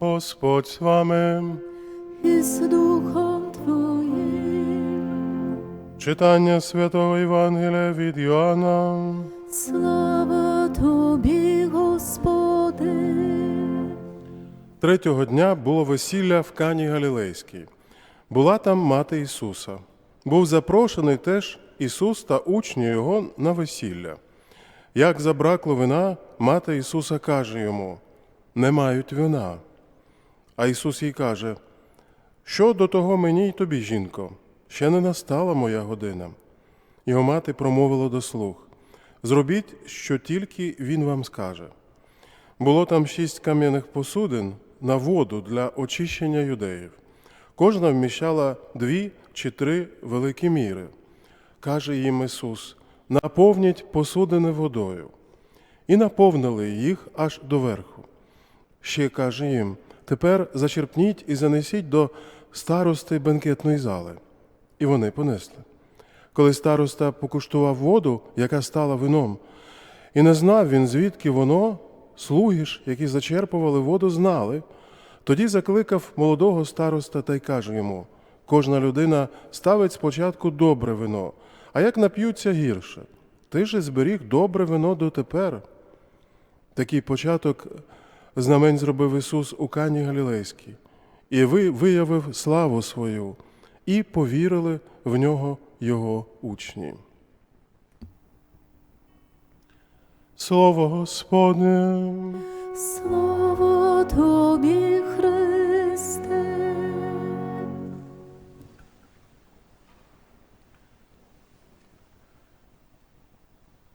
Господь з вами. і з Духом Твоїм. Читання святого Євангелія від Йоанна. Слава Тобі, Господи. Третього дня було весілля в Кані Галілейській. Була там мати Ісуса. Був запрошений теж Ісус та учні Його на весілля. Як забракло вина, мати Ісуса каже йому: Не мають вина. А Ісус їй каже: Що до того мені й тобі, жінко? Ще не настала моя година. Його мати промовила до слуг: Зробіть, що тільки він вам скаже. Було там шість кам'яних посудин на воду для очищення юдеїв. Кожна вміщала дві чи три великі міри. Каже їм Ісус: наповніть посудини водою. І наповнили їх аж до верху. Ще каже їм: тепер зачерпніть і занесіть до старости бенкетної зали. І вони понесли. Коли староста покуштував воду, яка стала вином, і не знав він, звідки воно, слуги ж, які зачерпували воду, знали. Тоді закликав молодого староста та й каже йому: кожна людина ставить спочатку добре вино, а як нап'ються гірше. Ти ж зберіг добре вино дотепер. Такий початок знамень зробив Ісус у Кані Галілейській, і ви виявив славу свою, і повірили в нього Його учні. Слово Господне. Слава Тобі, Христе.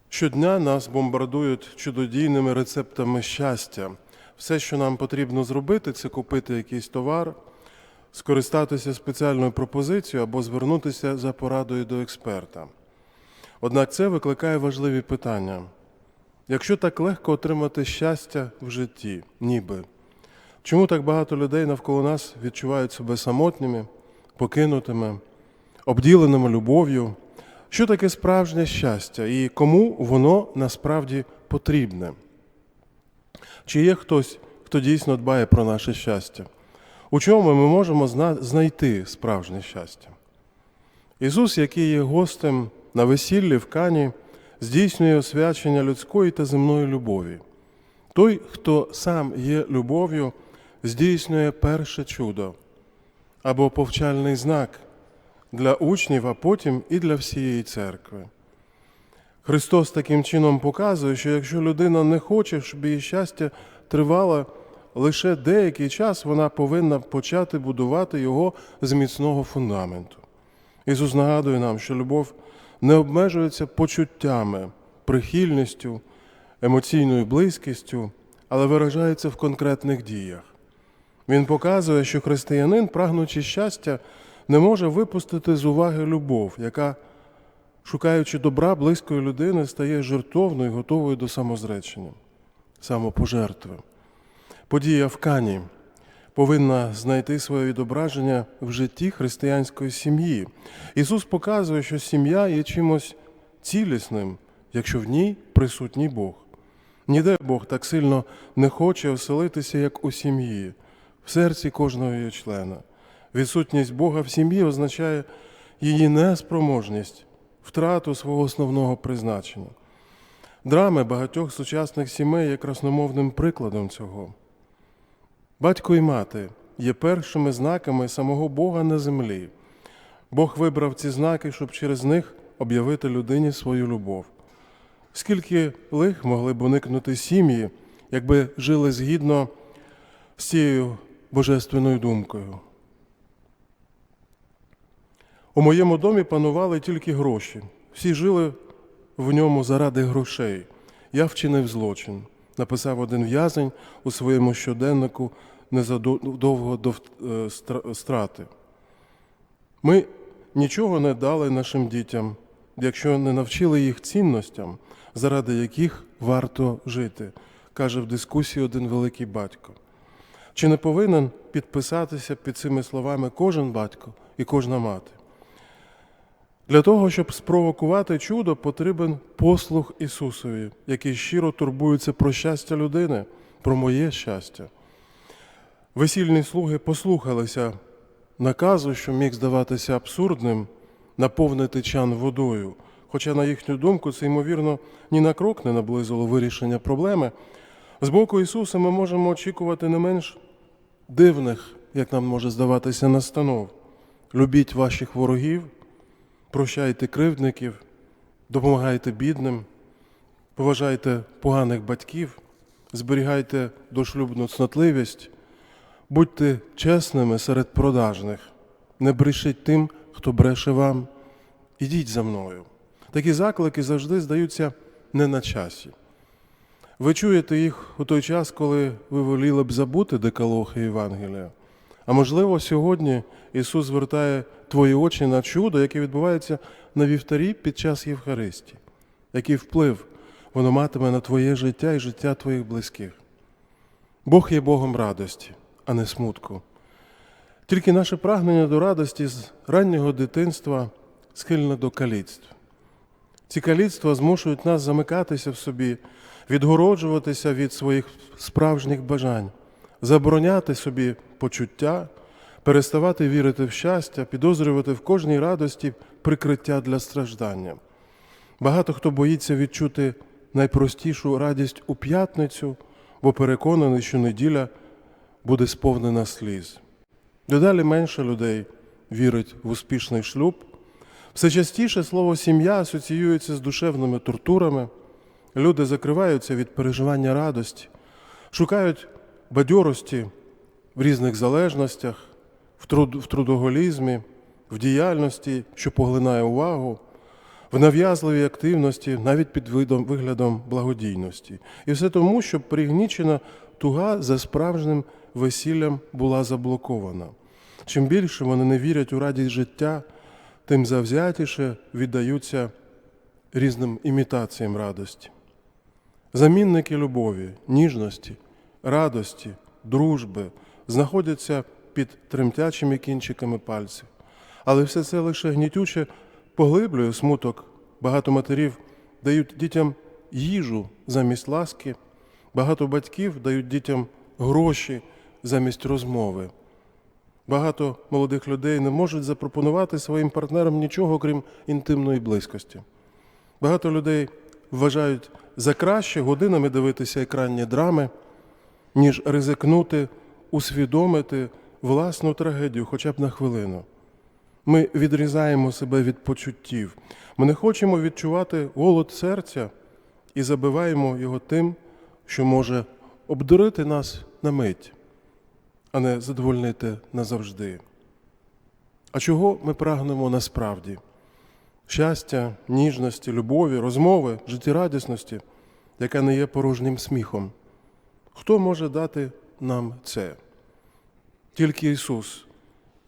Щодня нас бомбардують чудодійними рецептами щастя. Все, що нам потрібно зробити, це купити якийсь товар, скористатися спеціальною пропозицією або звернутися за порадою до експерта. Однак це викликає важливі питання. Якщо так легко отримати щастя в житті, ніби, чому так багато людей навколо нас відчувають себе самотніми, покинутими, обділеними любов'ю? Що таке справжнє щастя і кому воно насправді потрібне? Чи є хтось, хто дійсно дбає про наше щастя? У чому ми можемо знайти справжнє щастя? Ісус, який є гостем на весіллі в Кані, здійснює освячення людської та земної любові. Той, хто сам є любов'ю, здійснює перше чудо або повчальний знак для учнів, а потім і для всієї церкви. Христос таким чином показує, що якщо людина не хоче, щоб її щастя тривало лише деякий час, вона повинна почати будувати його з міцного фундаменту. Ісус нагадує нам, що любов не обмежується почуттями, прихильністю, емоційною близькістю, але виражається в конкретних діях. Він показує, що християнин, прагнучи щастя, не може випустити з уваги любов, яка, шукаючи добра близької людини, стає жертовною, і готовою до самозречення, самопожертви. Подія в Кані повинна знайти своє відображення в житті християнської сім'ї. Ісус показує, що сім'я є чимось цілісним, якщо в ній присутній Бог. Ніде Бог так сильно не хоче оселитися, як у сім'ї, в серці кожного її члена. Відсутність Бога в сім'ї означає її неспроможність, втрату свого основного призначення. Драми багатьох сучасних сімей є красномовним прикладом цього. Батько і мати є першими знаками самого Бога на землі. Бог вибрав ці знаки, щоб через них об'явити людині свою любов. Скільки лих могли б уникнути сім'ї, якби жили згідно з цією божественною думкою. У моєму домі панували тільки гроші. Всі жили в ньому заради грошей. Я вчинив злочин, написав один в'язень у своєму щоденнику незадовго до е, страти. Ми нічого не дали нашим дітям, якщо не навчили їх цінностям, заради яких варто жити, каже в дискусії один великий батько. Чи не повинен підписатися під цими словами кожен батько і кожна мати? Для того, щоб спровокувати чудо, потрібен послух Ісусові, який щиро турбується про щастя людини, про моє щастя. Весільні слуги послухалися наказу, що міг здаватися абсурдним, наповнити чан водою. Хоча, на їхню думку, це, ймовірно, ні на крок не наблизило вирішення проблеми. З боку Ісуса ми можемо очікувати не менш дивних, як нам може здаватися, настанов. Любіть ваших ворогів, прощайте кривдників, допомагайте бідним, поважайте поганих батьків, зберігайте дошлюбну цнотливість, будьте чесними серед продажних, не брешіть тим, хто бреше вам. Ідіть за мною. Такі заклики завжди здаються не на часі. Ви чуєте їх у той час, коли ви воліли б забути декалог Євангелія. А можливо, сьогодні Ісус звертає твої очі на чудо, яке відбувається на вівтарі під час Євхаристії. Який вплив воно матиме на твоє життя і життя твоїх близьких. Бог є Богом радості, а не смутку. Тільки наше прагнення до радості з раннього дитинства схильне до каліцтв. Ці каліцтва змушують нас замикатися в собі, відгороджуватися від своїх справжніх бажань, забороняти собі почуття, переставати вірити в щастя, підозрювати в кожній радості прикриття для страждання. Багато хто боїться відчути найпростішу радість у п'ятницю, бо переконаний, що неділя буде сповнена сліз. Дедалі менше людей вірить в успішний шлюб. Все частіше слово сім'я асоціюється з душевними тортурами. Люди закриваються від переживання радості, шукають бадьорості в різних залежностях, в, труд, в трудоголізмі, в діяльності, що поглинає увагу, в нав'язливій активності, навіть під видом, виглядом благодійності. І все тому, що пригнічена туга за справжнім весіллям була заблокована. Чим більше вони не вірять у радість життя, тим завзятіше віддаються різним імітаціям радості. Замінники любові, ніжності, радості, дружби знаходяться під тремтячими кінчиками пальців. Але все це лише гнітюче поглиблює смуток. Багато матерів дають дітям їжу замість ласки, багато батьків дають дітям гроші замість розмови. Багато молодих людей не можуть запропонувати своїм партнерам нічого, крім інтимної близькості. Багато людей вважають за краще годинами дивитися екранні драми, ніж ризикнути, усвідомити власну трагедію хоча б на хвилину. Ми відрізаємо себе від почуттів. Ми не хочемо відчувати голод серця і забиваємо його тим, що може обдурити нас на мить, а не задовольнити назавжди. А чого ми прагнемо насправді? Щастя, ніжності, любові, розмови, життєрадісності, яка не є порожнім сміхом. Хто може дати нам це? Тільки Ісус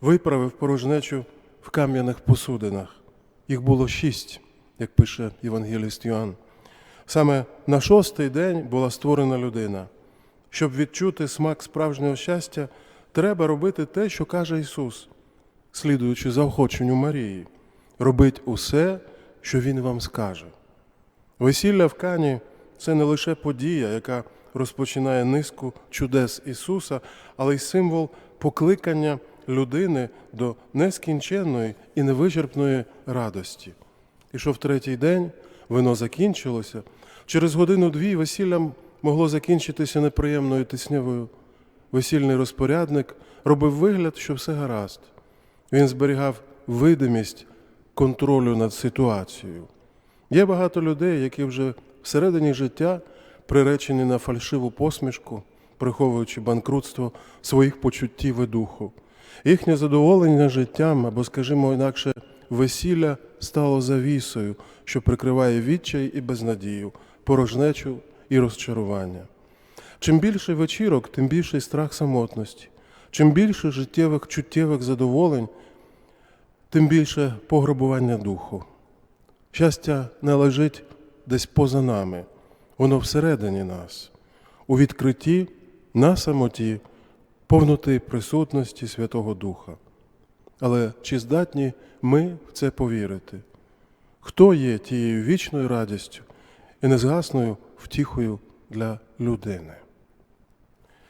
виправив порожнечу в кам'яних посудинах. Їх було шість, як пише Євангеліст Йоанн. Саме на шостий день була створена людина. Щоб відчути смак справжнього щастя, треба робити те, що каже Ісус, слідуючи заохоченню Марії. Робить усе, що Він вам скаже. Весілля в Кані це не лише подія, яка розпочинає низку чудес Ісуса, але й символ покликання людини до нескінченної і невичерпної радості. І що в третій день вино закінчилося, через годину-дві весілля могло закінчитися неприємною тиснявою. Весільний розпорядник робив вигляд, що все гаразд. Він зберігав видимість контролю над ситуацією. Є багато людей, які вже всередині життя приречені на фальшиву посмішку, приховуючи банкрутство своїх почуттів і духу. Їхнє задоволення життям або, скажімо інакше, весілля стало завісою, що прикриває відчай і безнадію, порожнечу і розчарування. Чим більше вечірок, тим більший страх самотності, чим більше життєвих чуттєвих задоволень, тим більше пограбування духу. Щастя не лежить десь поза нами, воно всередині нас, у відкритті на самоті, повноти присутності Святого Духа. Але чи здатні ми в це повірити? Хто є тією вічною радістю і незгасною втіхою для людини?